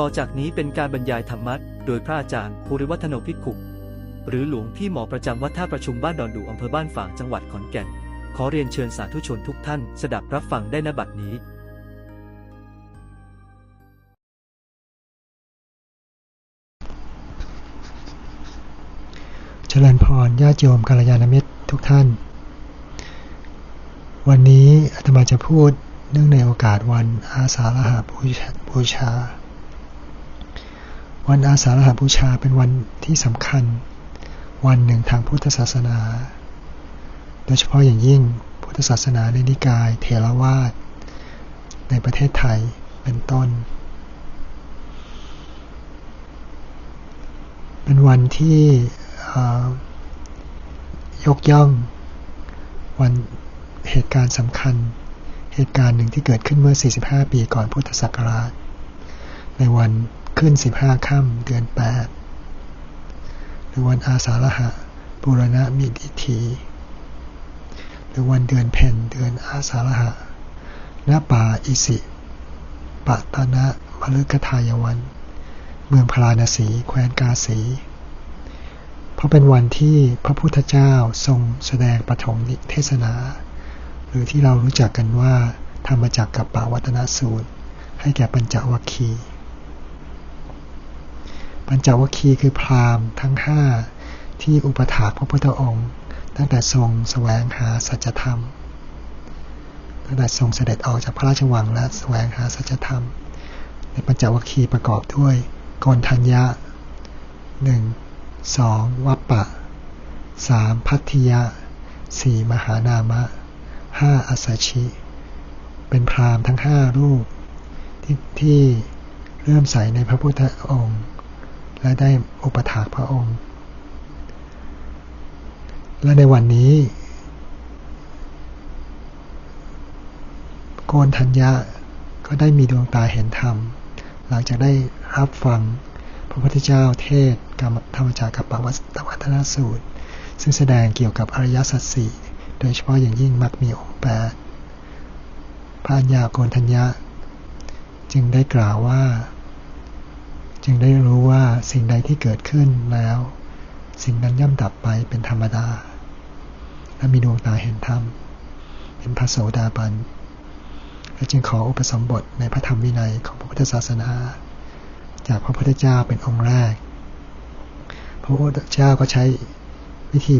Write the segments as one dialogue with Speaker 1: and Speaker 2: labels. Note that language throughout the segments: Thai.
Speaker 1: ต่อจากนี้เป็นการบรรยายธรรมะโดยพระอาจารย์ภูริวัฒโนภิกขุหรือหลวงพี่หมอประจำวัดท่าประชุมบ้านดอนดูอำเภอบ้านฝางจังหวัดขอนแก่น ขอเรียนเชิญสาธุชนทุกท่านสดับรับฟังได้ณบัดนี้
Speaker 2: เจริญพรญาติโยมกัลยาณมิตรทุกท่าน วันนี้อาตมาจะพูดเนื่องในโอกาสวันอาสาฬหบูชาบูชา วันอาสาฬหบูชาเป็นวันที่สำคัญ วันหนึ่งทางพุทธศาสนา โดยเฉพาะอย่างยิ่งพุทธศาสนาในนิกายเทรวาสในประเทศไทยเป็นต้น เป็นวันที่ยกย่องวันเหตุการณ์สำคัญเหตุการณ์หนึ่งที่เกิดขึ้นเมื่อ 45 ปีก่อนพุทธศักราช ในวัน ขึ้น15ค่ำเดือน8หรือวันอาสาฬหะบูรณะมิดิธีหรือวันเดือนเพ็ญเดือนอาสาฬหะณป่าอิสิปะตนะมฤคทายวัน เมืองพราณสี แคว้นกาสี เพราะเป็นวันที่พระพุทธเจ้าทรงแสดงปฐมนิเทศนา หรือที่เรารู้จักกันว่า ธรรมจักรกับปวัตนสูตร ให้แก่ปัญจวัคคีย์ ปัญจวัคคีย์คือพราหมณ์ทั้งห้าที่อุปถาพระพุทธองค์ ตั้งแต่ทรงแสวงหาสัจธรรม ตั้งแต่ทรงเสด็จออกจากพระราชวังและแสวงหาสัจธรรม ในปัญจวัคคีย์ประกอบด้วยโกนทัญญะหนึ่งสองวัปปะสามพัทธิยะสี่มหานามะห้าอสสชิ เป็นพราหมณ์ทั้งห้ารูปที่ที่เริ่มใส่ในพระพุทธองค์ และได้อุปถากพระองค์ และในวันนี้ โกนทัญญะก็ได้มีดวงตาเห็นธรรม หลังจากได้รับฟังพระพุทธเจ้าเทศกรรมธรรมจักรกับปวัตวัฒนสูตร ซึ่งแสดงเกี่ยวกับอริยสัจสี่โดยเฉพาะอย่างยิ่งมักมีองค์แปดพระัญญาโกนทัญญะ จึงได้กล่าวว่า จึงได้รู้ว่าสิ่งใดที่เกิดขึ้นแล้ว สิ่งนั้นย่อมดับไปเป็นธรรมดา และมีดวงตาเห็นธรรม เป็นพระโสดาบันและจึงขออุปสมบทในพระธรรมวินัยของพระพุทธศาสนา จากพระพุทธเจ้าเป็นองค์แรก พระพุทธเจ้าก็ใช้วิธี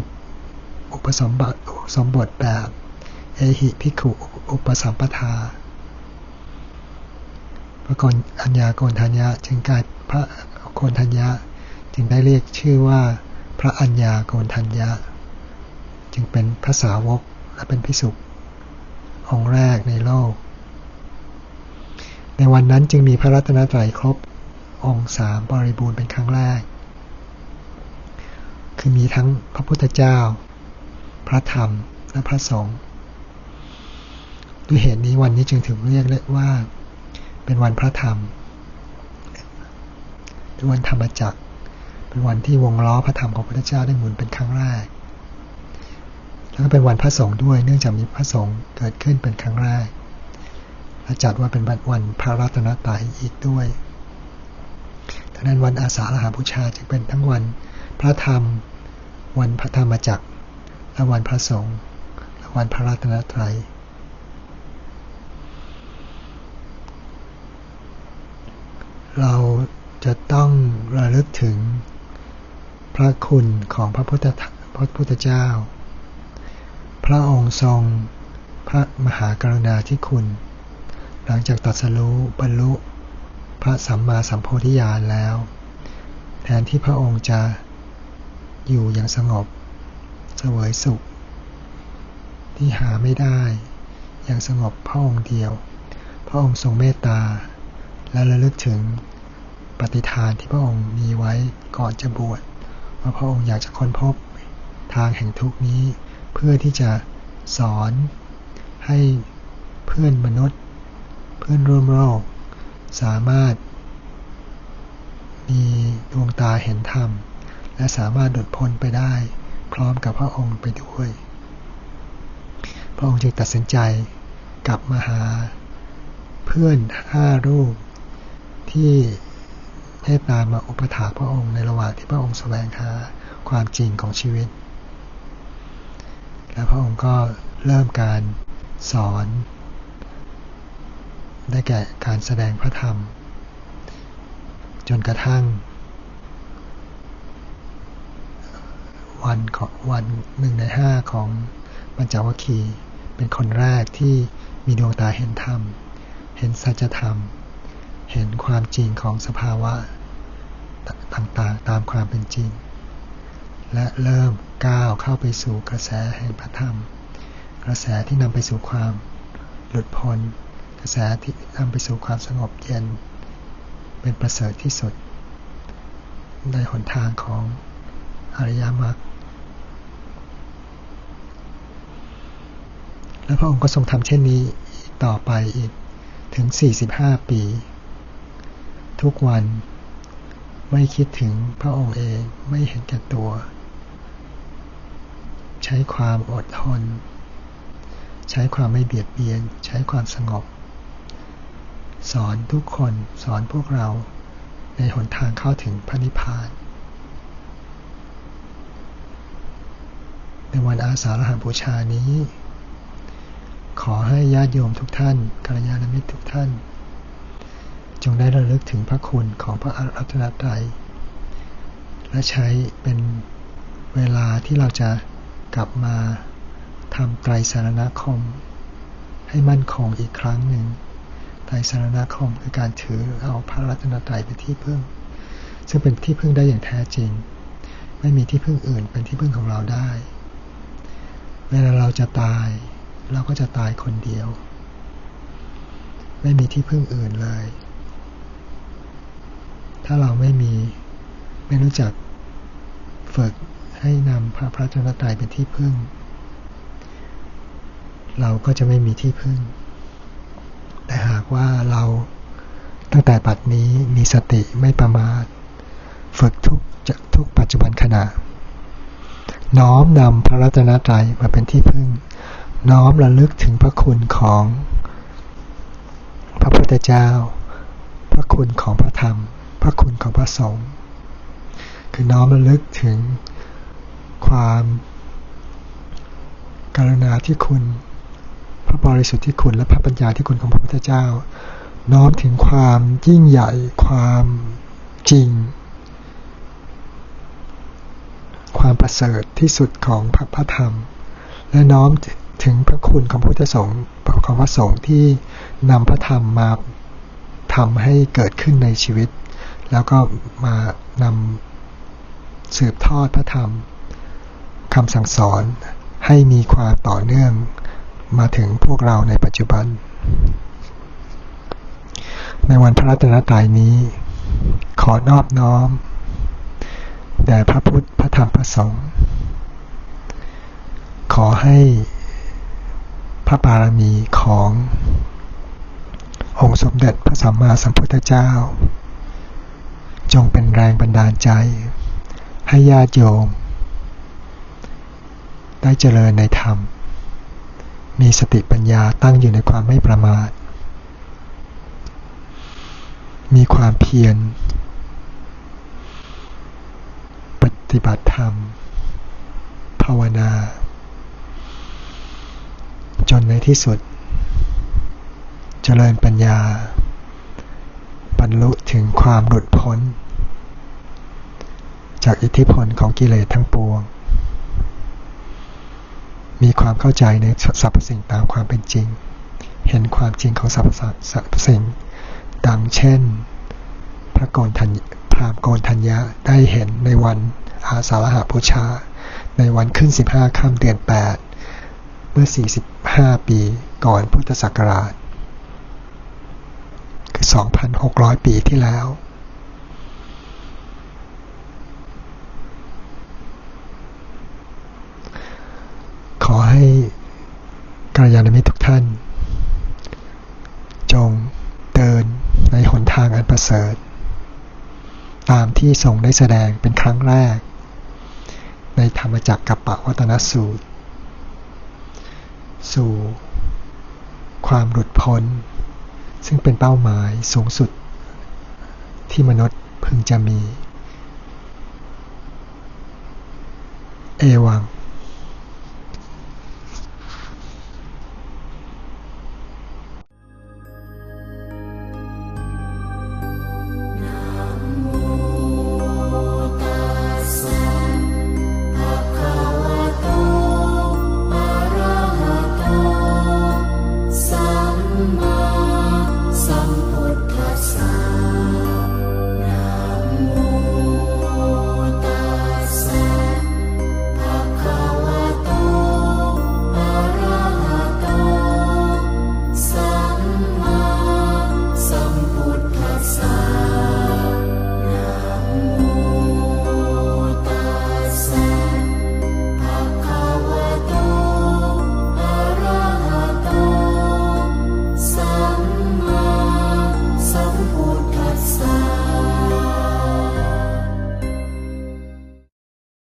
Speaker 2: อุปสมบทสมบทแบบเอหิภิขุอุปสัมปทาพระกนอัญญาโกนทัญญะจึงกลาย พระโกนทัญญะ จึงได้เรียกชื่อว่าพระอัญญาโกนทัญญะ จึงเป็นพระสาวกและเป็นพิสุองค์แรกในโลก ในวันนั้นจึงมีพระรัตนตรัยครบองค์สามบริบูรณ์เป็นครั้งแรก คือมีทั้งพระพุทธเจ้า พระธรรมและพระสงฆ์ด้วยเหตุนี้วันนี้จึงถึงเรียกว่าเป็นวันพระธรรม หรือวันธรรมจักร เป็นวันที่วงล้อพระธรรมของพระพุทธเจ้าได้หมุนเป็นครั้งแรก แล้วก็เป็นวันพระสงฆ์ด้วย เนื่องจากมีพระสงฆ์เกิดขึ้นเป็นครั้งแรกและจัดว่าเป็นวันพระรัตนตรัยอีกด้วยดังนั้นวันอาสาฬหาบูชาจึงเป็นทั้งวันพระธรรม วันพระธรรมจักร และวันพระสงฆ์และวันพระรัตนตรัยเรา จะต้องระลึกถึงพระคุณของพระพุทธพระพุทธเจ้า พระองค์ทรงพระมหากรุณาธิคุณ หลังจากตรัสรู้บรรลุพระสัมมาสัมโพธิญาณแล้ว แทนที่พระองค์จะอยู่อย่างสงบเสวยสุข ที่หาไม่ได้อย่างสงบพระองค์เดียว พระองค์ทรงเมตตาและระลึกถึง ปฏิทานที่พระองค์มีไว้ก่อนจะบวชว่าพระองค์อยากจะค้นพบทางแห่งทุกนี้ เพื่อที่จะสอนให้เพื่อนมนุษย์ เพื่อนร่วมโลกสามารถ มีดวงตาเห็นธรรม และสามารถหลุดพ้นไปได้ พร้อมกับพระองค์ไปด้วย พระองค์จึงตัดสินใจกลับมาหา เพื่อนห้ารูปที่ เมตตามาอุปถากพระองค์ในระหว่างที่พระองค์แสวงหาความจริงของชีวิต และพระองค์ก็เริ่มการสอน ได้แก่การแสดงพระธรรม จนกระทั่ง วันของวันหนึ่งในห้าของปัญจวัคคีย์เป็นคนแรกที่มีดวงตาเห็นธรรม เห็นสัจธรรมเห็นความจริงของสภาวะต่างๆ ตามความเป็นจริง และเริ่มก้าวเข้าไปสู่กระแสแห่งพระธรรม กระแสที่นำไปสู่ความหลุดพ้น กระแสที่นำไปสู่ความสงบเย็น เป็นประเสริฐที่สุด ในหนทางของอริยมรรคและพระองค์ก็ทรงทำเช่นนี้ต่อไปอีกถึง 45 ปี ทุกวัน ไม่คิดถึงพระองค์เองไม่เห็นแก่ตัว ใช้ความอดทน ใช้ความไม่เบียดเบียน ใช้ความสงบ สอนทุกคนสอนพวกเราในหนทางเข้าถึงพระนิพพาน ในวันอาสาฬหบูชานี้ ขอให้ญาติโยมทุกท่านกัลยาณมิตรทุกท่าน จงได้ระลึกถึงพระคุณของพระรัตนตรัย และใช้เป็นเวลาที่เราจะกลับมาทำไตรสารณคม ให้มั่นคงอีกครั้งหนึ่งไตรสารณคมคือการถือเอาพระรัตนตรัยเป็นที่พึ่ง ซึ่งเป็นที่พึ่งได้อย่างแท้จริง ไม่มีที่พึ่งอื่นเป็นที่พึ่งของเราได้ เวลาเราจะตาย เราก็จะตายคนเดียว ไม่มีที่พึ่งอื่นเลย ถ้าเราไม่มีไม่รู้จักฝึกให้นำพระพระจนตรัยเป็นที่พึ่ง เราก็จะไม่มีที่พึ่ง แต่หากว่าเราตั้งแต่ปัดนี้มีสติไม่ประมาท ฝึกทุกจะทุกปัจจุบันขณะ น้อมนำพระรัตนตรัยมาเป็นที่พึ่ง น้อมระลึกถึงพระคุณของ พระพุทธเจ้า พระคุณของพระธรรม พระคุณของพระสงฆ์คือน้อมระลึกถึงความกรุณาที่คุณ พระบริสุทธิ์ที่คุณและพระปัญญาที่คุณของพระพุทธเจ้า น้อมถึงความยิ่งใหญ่ ความจริง ความประเสริฐที่สุดของพระพระธรรม และน้อมถึงพระคุณของพระพุทธสงฆ์ของพระสงฆ์ที่นำพระธรรมมาทำให้เกิดขึ้นในชีวิต แล้วก็มานำสืบทอดพระธรรมคำสั่งสอนให้มีความต่อเนื่องมาถึงพวกเราในปัจจุบัน ในวันพระรัตนตรัยนี้ ขอนอบน้อม แด่พระพุทธพระธรรมพระสงฆ์ขอให้พระบารมีขององค์สมเด็จพระสัมมาสัมพุทธเจ้า จงเป็นแรงบันดาลใจ ให้ญาติโยม ได้เจริญในธรรม มีสติปัญญาตั้งอยู่ในความไม่ประมาท มีความเพียร ปฏิบัติธรรม ภาวนา จนในที่สุด เจริญปัญญา ลุถึงความหลุดพ้น จากอิทธิพลของกิเลสทั้งปวง มีความเข้าใจในสรรพสิ่งตามความเป็นจริง เห็นความจริงของสรรพสรรพสิ่ง ดังเช่น พระโกนทัญพรามโกนทัญญะได้เห็นในวันอาสาฬหบูชา ในวันขึ้น 15 ค่ำเดือน 8 เมื่อ 45 ปีก่อนพุทธศักราช คือ 2,600 ปีที่แล้ว ขอให้กัลยาณมิตรทุกท่าน จงเดินในหนทางอันประเสริฐ ตามที่ทรงได้แสดงเป็นครั้งแรก ในธรรมจักรกับปวัตนสูตร สู่ความหลุดพ้น ซึ่งเป็นเป้าหมายสูงสุด ที่มนุษย์พึงจะมี เอวัง